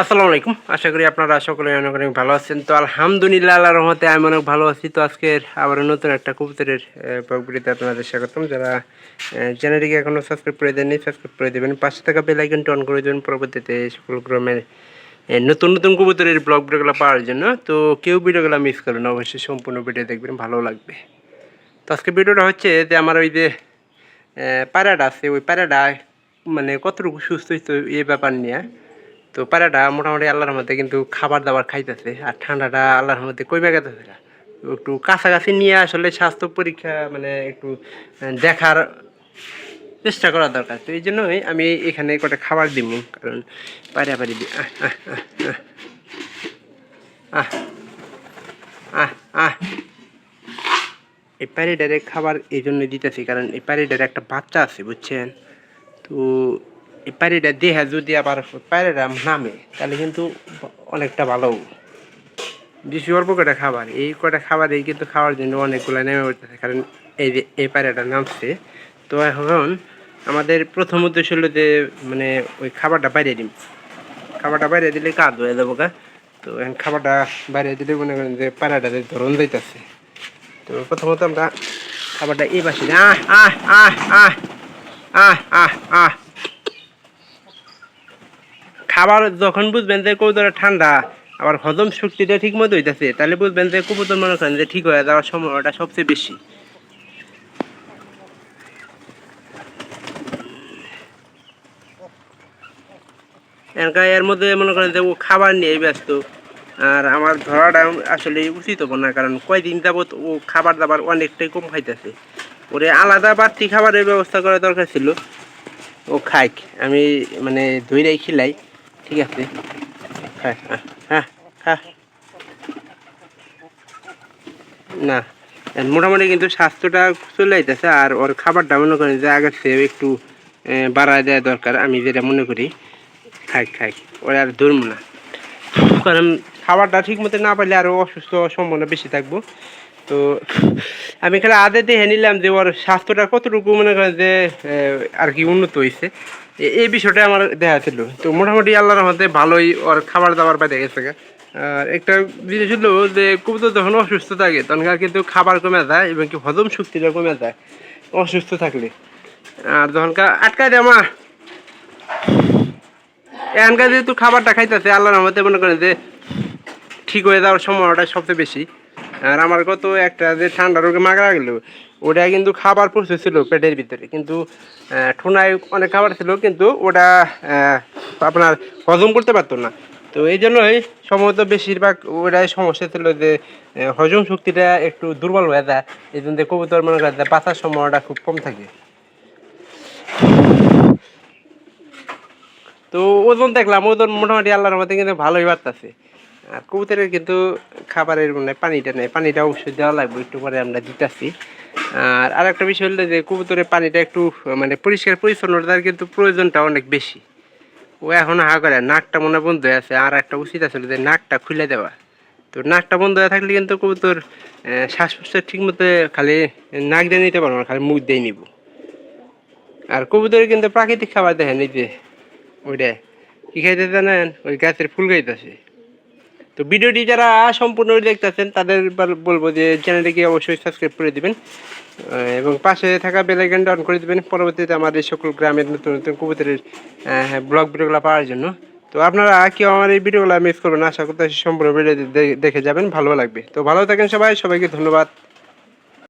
আসসালামু আলাইকুম। আশা করি আপনারা সকলে অনেক অনেক ভালো আছেন। তো আলহামদুলিল্লাহ আল্লাহ রহমতে আমি অনেক ভালো আছি। তো আজকের আবার নতুন একটা কবুতরের প্রকৃতিতে আপনাদের স্বাগতম। যারা চ্যানেলটিকে এখনও সাবস্ক্রাইব করে দেননি সাবস্ক্রাইব করে দেবেন। পাঁচশো টাকা বেল আইকনটি অন করে দেবেন। পরবর্তীতে সকল গ্রামের নতুন নতুন কবুতরের ব্লগ ভিডিওগুলো পাওয়ার জন্য। তো কেউ ভিডিওগুলো মিস করবেন অবশ্যই সম্পূর্ণ ভিডিও দেখবেন ভালো লাগবে। তো আজকে ভিডিওটা হচ্ছে যে আমার ওই যে আহ, প্যারাটা আছে। ওই প্যারাটা মানে কতটুকু সুস্থ এই ব্যাপার নিয়ে। তো প্যারাটা মোটামুটি আল্লাহর মধ্যে কিন্তু খাবার দাবার খাইতেছে, আর ঠান্ডাটা আল্লাহর মধ্যে কমে গেতেছে না। একটু কাছাকাছি নিয়ে আসলে স্বাস্থ্য পরীক্ষা মানে একটু দেখার চেষ্টা করা দরকার। তো এই জন্যই আমি এখানে কটা খাবার দিব কারণ পারি পারি দি আহ আহ আহ আহ আহ আহ এই প্যারিডারে খাবার এই জন্য দিতেছি, কারণ এই প্যারিডারে একটা বাচ্চা আছে, বুঝছেন? তো এই প্যারিডা দেহা যদি আবার প্যারিডা নামে, তাহলে কিন্তু অনেকটা ভালো। বেশি অল্প কটা খাবার, এই কটা খাবার এই কিন্তু খাওয়ার জন্য অনেকগুলো নেমে পড়তেছে, কারণ এই যে, এই প্যারিডা নামছে। তো এখন আমাদের প্রথম উদ্দেশ্য হলো যে মানে ওই খাবারটা বাইরে দিন খাবারটা বাইরে দিলে কাজ হয়ে যাব গা। তো এখন খাবারটা বাইরে দিলে মনে করেন যে প্যারাটাতে ধরন যাইতেছে। তো প্রথমত আমরা খাবারটা এই পাশে। আহ আহ আহ আহ আহ আহ আহ। খাবার যখন বুঝবেন যে কবুতরের ঠান্ডা, আবার হজম শক্তিটা ঠিক মতো হইতেছে, তাহলে বুঝবেন যে কবুতর মনে করেন যে ঠিক হয়ে যাওয়ার সময়টা সবচেয়ে বেশি। এর মধ্যে মনে করেন যে ও খাবার নিয়ে ব্যস্ত, আর আমার ধরাটা আসলে উচিত হব না, কারণ কয়দিন যাবত ও খাবার দাবার অনেকটাই কম খাইতেছে। ওরে আলাদা বাড়তি খাবারের ব্যবস্থা করা দরকার ছিল। ও খাইক আমি মানে ধৈরাই খিলাই। ঠিক আছে। হ্যাঁ হ্যাঁ হ্যাঁ হ্যাঁ। না, মোটামুটি কিন্তু স্বাস্থ্যটা চলে আইতেছে আর ওর খাবারটা মনে করেন যে আগের চেয়ে একটু বাড়ায় দেওয়া দরকার, আমি যেটা মনে করি। খাই খাই ওরা আর ধরবো না। কারণ খাবারটা ঠিক মতো না পারলে আরও অসুস্থ সম্ভাবনা বেশি থাকব। তো আমি খালি আদে দেখে নিলাম যে ওর স্বাস্থ্যটা কতটুকু মনে করেন যে আর কি উন্নত হয়েছে এই বিষয়টা আমার দেখা ছিল। তো মোটামুটি আল্লাহর মধ্যে ভালোই ওর খাবার দাবার পাই গা। আর একটা জিনিস হলো যে, কবুতর যখন অসুস্থ থাকে, তখন আর কিন্তু খাবার কমে যায় এবং কি হজম শক্তিটা কমে যায় অসুস্থ থাকলে। আর যখন কা- আটকায় দেয় মা, এখানকার যেহেতু খাবারটা খাইতেছে আল্লাহর রহমতে মনে করেন যে, ঠিক হয়ে যাওয়ার সম্ভাবনাটা সবচেয়ে বেশি। আর আমার কত একটা যে ঠান্ডা রোগে মাগা গেল, ওটা কিন্তু খাবার প্রচুর ছিল পেটের ভিতরে। কিন্তু ঠোনায় অনেক খাবার ছিল, কিন্তু ওটা আপনার হজম করতে পারতো না। তো এই জন্যই সম্ভবত বেশিরভাগ ওটাই সমস্যা ছিল যে হজম শক্তিটা একটু দুর্বল হয়ে যায়। এই জন্য কবুতর মনে করেন যে বাঁচার সম্ভাবনাটা খুব কম থাকে। তো ওজন দেখলাম, ওজন মোটামুটি আল্লাহর মধ্যে কিন্তু ভালোই বাড়তেছে। আর কবুতরের কিন্তু খাবারের মানে পানিটা নেই। পানিটা অবশ্যই দেওয়া লাগবে, একটু পরে আমরা দিতেছি। আর আরেকটা বিষয় হলো যে কবুতরের পানিটা একটু মানে পরিষ্কার পরিচ্ছন্নতার কিন্তু প্রয়োজনটা অনেক বেশি। ও এখন হা করে, নাকটা মনে বন্ধ হয়ে আছে। আর একটা উচিত আছে যে নাকটা খুলে দেওয়া। তো নাকটা বন্ধ হয়ে থাকলে কিন্তু কবুতর শ্বাস প্রশ্বাস ঠিক মতো খালি নাক দিয়ে নিতে পারব না, খালি মুখ দিয়ে নিব। আর কবুতরের কিন্তু প্রাকৃতিক খাবার দেখেন, এই যে ওইটা কি খাইতে জানেন? ওই গাছের ফুল খাইতেছে। তো ভিডিওটি যারা সম্পূর্ণ দেখতেছেন, তাদের বল- বলব যে চ্যানেলটিকে অবশ্যই সাবস্ক্রাইব করে দিবেন এবং পাশে থাকা বেলাইকনটা অন করে দেবেন। পরবর্তীতে আমার এই সকল গ্রামের নতুন নতুন কবুতরের ব্লগ ভিডিওগুলো পাওয়ার জন্য। তো আপনারা কেউ আমার এই ভিডিওগুলো মিস করবেন আশা করতে সম্পূর্ণ ভিডিও দেখে যাবেন, ভালো লাগবে। তো ভালো থাকেন সবাই, সবাইকে ধন্যবাদ।